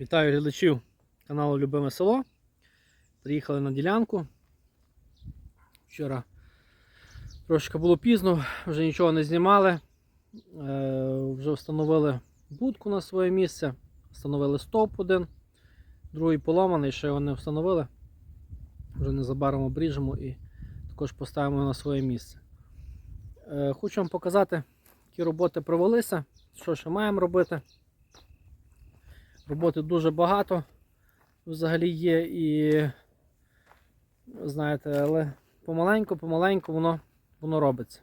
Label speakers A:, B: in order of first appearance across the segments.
A: Вітаю глядачів каналу Любиме Село. Приїхали на ділянку. Вчора трошки було пізно, вже нічого не знімали. Е, вже встановили будку на своє місце, встановили стовп один, другий поломаний, ще його не встановили. Вже незабаром обріжемо і також поставимо на своє місце. Е, хочу вам показати, які роботи провелися, що ще маємо робити. Роботи дуже багато взагалі є і знаєте, але помаленьку, помаленьку воно, воно робиться.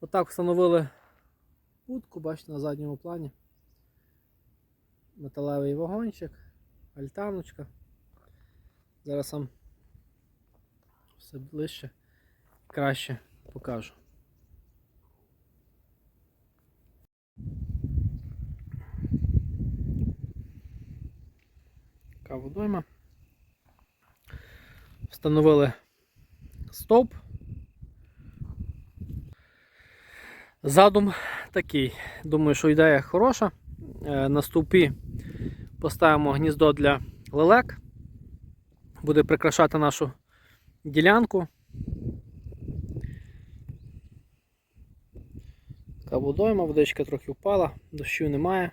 A: Отак встановили будку, бачите, на задньому плані. Металевий вагончик, альтаночка. Зараз вам все ближче краще покажу. Водойма. Встановили стовп. Задум такий. Думаю, що ідея хороша. Е, На стовпі поставимо гніздо для лелек. Буде прикрашати нашу ділянку. Така водойма, водичка трохи впала, дощу немає.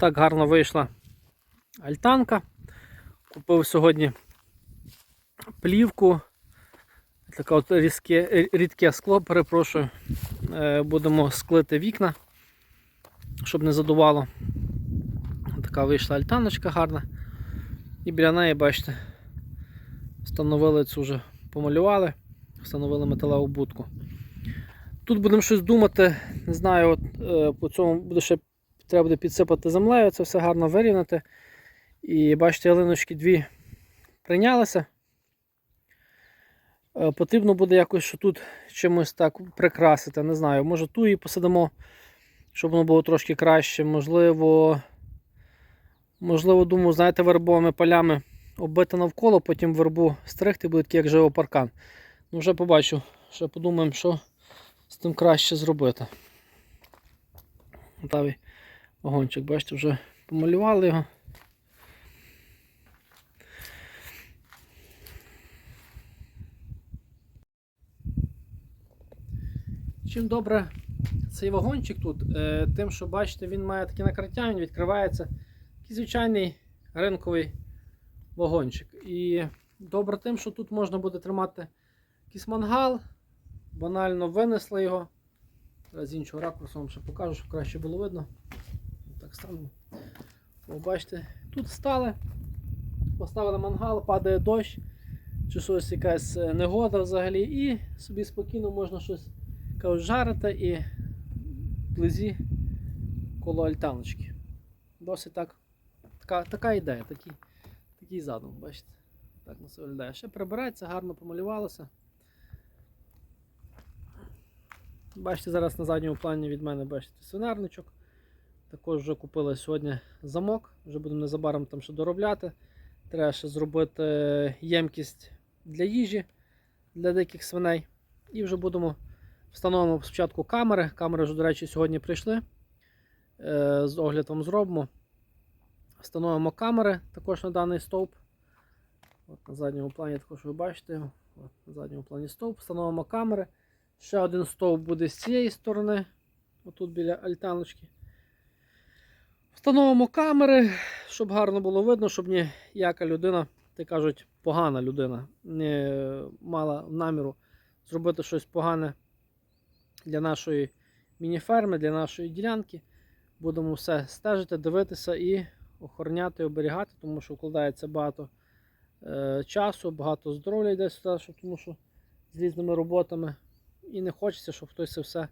A: Отак гарно вийшла альтанка. Купив сьогодні плівку. Таке от різке, рідке скло, перепрошую. Е, Будемо склити вікна, щоб не задувало. Така вийшла альтаночка гарна. І біля неї, бачите, встановили цю вже, помалювали, встановили металеву будку. Тут будемо щось думати, не знаю, от, е, по цьому буде ще треба буде підсипати землею, це все гарно вирівняти. І бачите, ялиночки дві прийнялися. Е, Потрібно буде якось що тут чимось так прикрасити. Не знаю, може ту її посадимо, щоб воно було трошки краще. Можливо, можливо, думаю, знаєте, вербовими полями оббити навколо, потім вербу стригти буде такий, як живопаркан. Ну, вже побачу, ще подумаємо, що з тим краще зробити. Готовий вагончик, бачите, вже помалювали його. Чим добре цей вагончик тут, е, тим, що бачите, він має таке накриття, він відкривається. Такий звичайний ринковий вагончик. І добре тим, що тут можна буде тримати якийсь мангал, банально винесли його. Зараз іншого ракурсу вам ще покажу, щоб краще було видно. Так станемо. О, бачите, тут стали, поставили мангал, падає дощ, чи щось якась е, негода взагалі, і собі спокійно можна щось кажуть, жарити і вблизі коло альтаночки. Досить так, така, така ідея, такий, такий задум, бачите. Так на це виглядає. Ще прибирається, гарно помалювалося. Бачите, зараз на задньому плані від мене бачите свинарничок. Також вже купили сьогодні замок, вже будемо незабаром там ще доробляти. Треба ще зробити ємкість для їжі для деяких свиней. І вже будемо встановимо спочатку камери. Камери вже, до речі, сьогодні прийшли. Е, З оглядом зробимо. Встановимо камери також на даний стовп. От На задньому плані також ви бачите. От На задньому плані стовп. Встановимо камери. Ще один стовп буде з цієї сторони, отут біля альтаночки. Встановимо камери, щоб гарно було видно, щоб ніяка людина, так кажуть, погана людина, не мала наміру зробити щось погане для нашої міні-ферми, для нашої ділянки. Будемо все стежити, дивитися і охороняти, оберігати, тому що вкладається багато е, часу, багато здоров'я йде сюди, щоб, тому що з різними роботами. І не хочеться, щоб хтось це все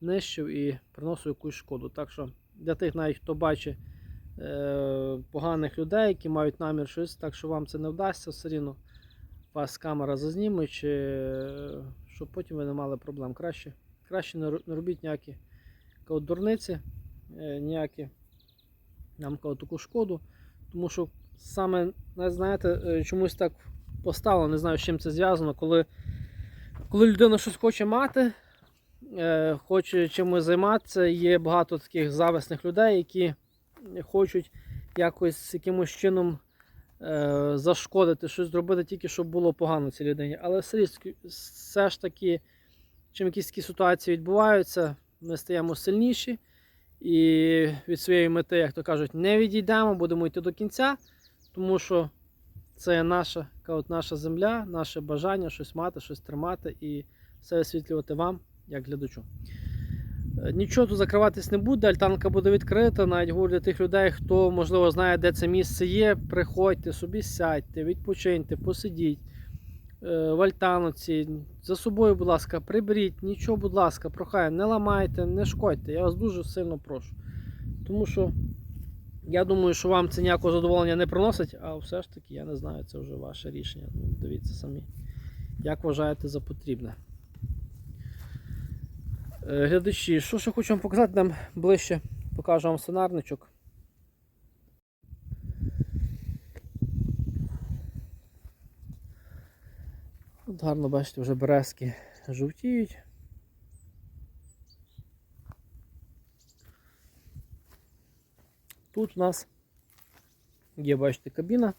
A: нищив і приносив якусь шкоду. Так що для тих, навіть хто бачить е, поганих людей, які мають намір щось, так що вам це не вдасться, все рівно вас камера зазніме, чи е, щоб потім ви не мали проблем. Краще, краще не робіть ніякі дурниці, е, ніякі нам таку шкоду. Тому що саме, знаєте, чомусь так поставлено, не знаю, з чим це зв'язано, коли, коли людина щось хоче мати, хоче чимось займатися, є багато таких зависних людей, які хочуть якось якимось чином е, зашкодити, щось зробити тільки, щоб було погано цій людині. Але все, ж- таки, чим якісь такі ситуації відбуваються, ми стаємо сильніші і від своєї мети, як то кажуть, не відійдемо, будемо йти до кінця, тому що це наша, наша земля, наше бажання щось мати, щось тримати і все освітлювати вам, як глядачу. Е, Нічого тут закриватись не буде, альтанка буде відкрита. Навіть говорю для тих людей, хто можливо знає, де це місце є. Приходьте собі, сядьте, відпочиньте, посидіть е, в альтанці. За собою, будь ласка, приберіть, нічого, будь ласка, прохаю, не ламайте, не шкодьте. Я вас дуже сильно прошу. Тому що я думаю, що вам це ніякого задоволення не приносить, а все ж таки, я не знаю, це вже ваше рішення. Ну, дивіться самі, як вважаєте за потрібне. Е, Глядачі, що ще хочу вам показати, нам ближче покажу вам сценарничок. Тут гарно бачите, вже березки жовтіють. Тут у нас є, бачите, кабіна.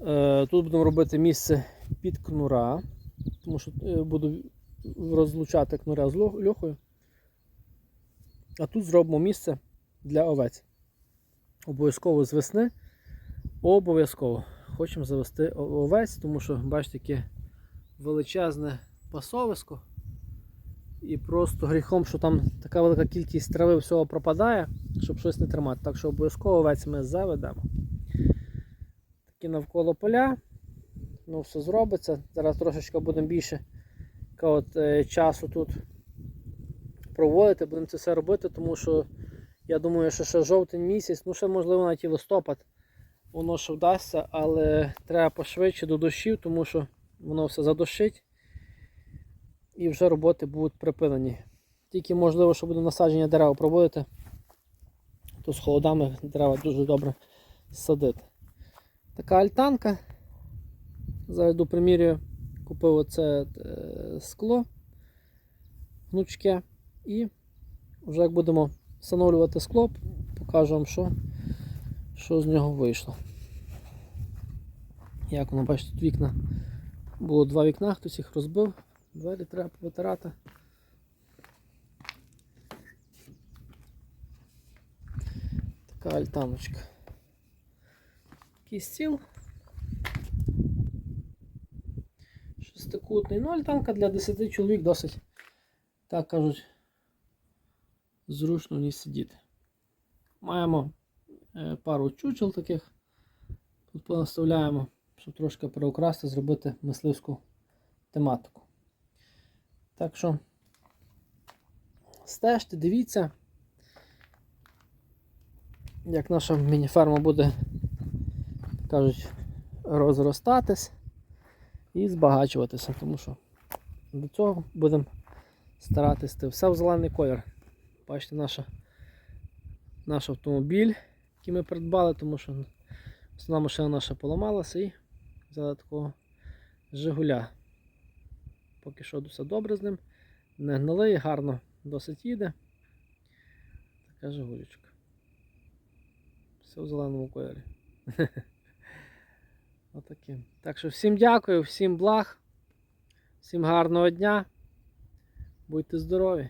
A: Е, Тут будемо робити місце під кнура, тому що е, буду розлучати кнуря з льохою. А тут зробимо місце для овець. Обов'язково з весни. Обов'язково хочемо завести овець, тому що бачите, яке величезне пасовисько. І просто гріхом, що там така велика кількість трави всього пропадає, щоб щось не тримати. Так що обов'язково овець ми заведемо. Такі навколо поля. Ну, все зробиться. Зараз трошечки будемо більше от, е, часу тут проводити, будемо це все робити, тому що я думаю, що ще жовтень місяць, ну ще можливо навіть і листопад, воно ще вдасться, але треба пошвидше до дощів, тому що воно все задощить і вже роботи будуть припинені. Тільки можливо, що буде насадження дерева проводити, то з холодами дерева дуже добре садити. Така альтанка. Зараз до примірюю, купив оце е, скло гнучке і вже як будемо встановлювати скло, покажу вам, що, що з нього вийшло. Як воно, бачите, тут вікна. Було два вікна, хтось їх розбив, двері треба повитирати. Така альтаночка. Такий стіл. Шестикутний. Ну, альтанка для 10 чоловік досить, так кажуть, зручно в ній сидіти. Маємо е, пару чучел таких. Тут понаставляємо, щоб трошки переукрасти, зробити мисливську тематику. Так що стежте, дивіться, як наша міні-ферма буде, кажуть, розростатись і збагачуватися, тому що до цього будемо старатися все в зелений колір. Бачите, наша, наш автомобіль, який ми придбали, тому що основна машина наша поламалася і взяли такого Жигуля. Поки що все добре з ним. Не гнилий, гарно досить їде. Така Жигулечка. Все в зеленому кольорі. Отакі. Так що всім дякую, всім благ, всім гарного дня. Будьте здорові!